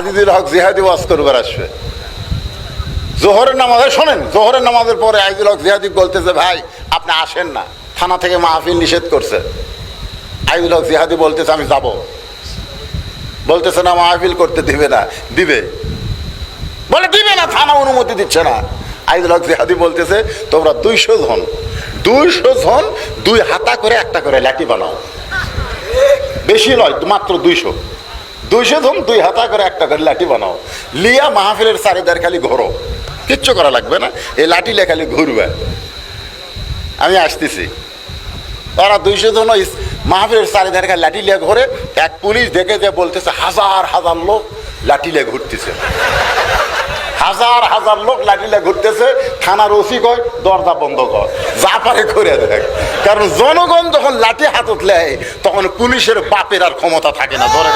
আজিদুল হক জিহাদি ওয়াজ করবার আসবে। জোহরের নামাজে শোনেন, জোহরের নামাজের পরে আজিদুল হক জিহাদি বলতেছে, ভাই, আপনি আসেন না। থানা থেকে মাহফিল নিষেধ করছে। আজিদুল হক জিহাদি বলতেছে, আমি যাব। বলতেছে, না, মাহফিল করতে দিবে না। দিবে। বলে, দিবে না, থানা অনুমতি দিচ্ছে না। আইদুল হক জিহাদি বলতেছে, তোমরা দুইশো জন দুইশো জন, দুই হাতা করে, একটা করে লাঠি বানাও। বেশি নয়, মাত্র দুইশো। দুইশো জন দুই হাতা করে একটা করে লাঠি বানাও। লিয়া মাহফিলের চারিদার খালি ঘোরো। কিচ্ছু করা লাগবে না। এই লাঠি লে খালি ঘুরবে। আমি আসতেছি। ওরা দুইশো জন মাহফিলের খালি লাঠি লিয়ে ঘোরে। এক পুলিশ দেখে যে বলতেছে, হাজার হাজার লোক লাঠি লিয়ে ঘুরতেছে। হাজার হাজার লোক লাঠিলে ঘুরতেছে। থানার ওসি কয়, দরজা বন্ধ কর। যা পারে করে দেখ। কারণ জনগণ যখন লাঠি হাতত লেয়, তখন পুলিশের বাপের আর ক্ষমতা থাকে না। ধরে